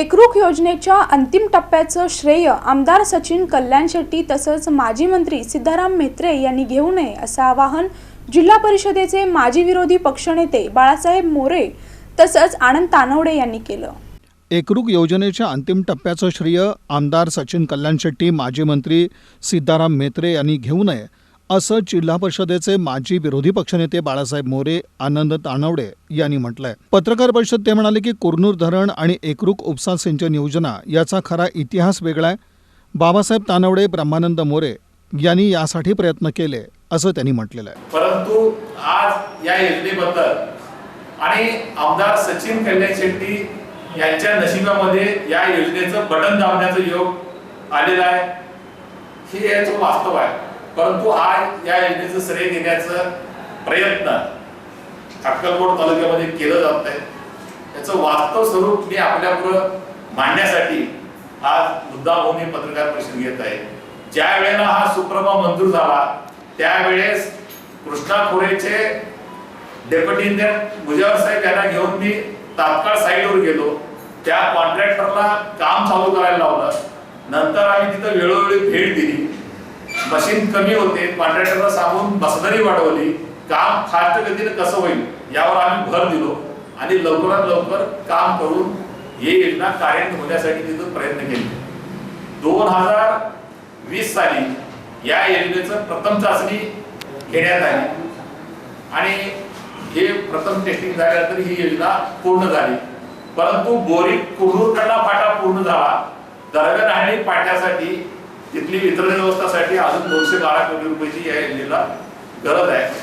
एकरूख योजनेच्या अंतिम टप्प्याचं श्रेय आमदार सचिन कल्याण शेट्टी तसंच माजी मंत्री सिद्धाराम म्हेत्रे यांनी घेऊ नये असं आवाहन जिल्हा परिषदेचे माजी विरोधी पक्षनेते बाळासाहेब मोरे तसंच आनंद तानवडे यांनी केलं. एकरूप योजनेच्या अंतिम टप्प्याचं श्रेय आमदार सचिन कल्याण शेट्टी माजी मंत्री सिद्धाराम म्हेत्रे यांनी घेऊ नये असं जिल्हा परिषदेचे माजी विरोधी पक्षनेते बाळासाहेब मोरे आनंद तानवडे यांनी म्हटलंय. पत्रकार परिषद ते म्हणाले की कुरनूर धरण आणि एकरूप उपसा सिंचन योजना याचा खरा इतिहास वेगळा आहे. बाबासाहेब तानवडे ब्रह्मानंद मोरे यांनी यासाठी प्रयत्न केले असं त्यांनी म्हटलेलं आहे. परंतु आज या योजनेबद्दल आणि आमदार सचिन कल्याण शेट्टी यांच्या नशिबामध्ये या योजनेचं बटन दाबण्याचा योग आलेला आहे. हे याचं वास्तव आहे. परंतु आज या योजनेचं श्रेय देण्याचं प्रयत्न अक्कलकोट तालुक्यामध्ये केलं जात आहे. याचं वास्तव स्वरूप मी आपल्यापुढं मांडण्यासाठी आज मुद्दा होऊन पत्रकार परिषद घेत आहे. ज्या वेळेला हा सुप्रमा मंजूर झाला त्यावेळेस कृष्णा खोरेचे डेप्युटी इंजिनियर मुजावर साहेब यांना घेऊन मी तात्काळ साईडवर गेलो. त्या कॉन्ट्रॅक्टरला काम चालू करायला लावलं. नंतर आम्ही तिथं वेळोवेळी भेट दिली. मशीन कमी होते कॉन्ट्रॅक्टरला सांगून मसदरी वाढवली काम फास्ट गतीने कसं होईल यावर आम्ही भर दिलो. आणि लवकरात लवकर काम करून ही योजना कार्यान्वित होण्यासाठी तिथं प्रयत्न केले. दोन हजार वीस साली या योजनेचं प्रथम चाचणी घेण्यात आली. आणि हे प्रथम टेस्टिंग झाल्यानंतर ही योजना पूर्ण झाली. परंतु बोरी कुडूरकडला फाटा पूर्ण झाला. दरम्यान आणि पाट्यासाठी तिथली वितरण व्यवस्थासाठी अजून दोनशे बारा कोटी रुपयाची या योजनेला गरज आहे.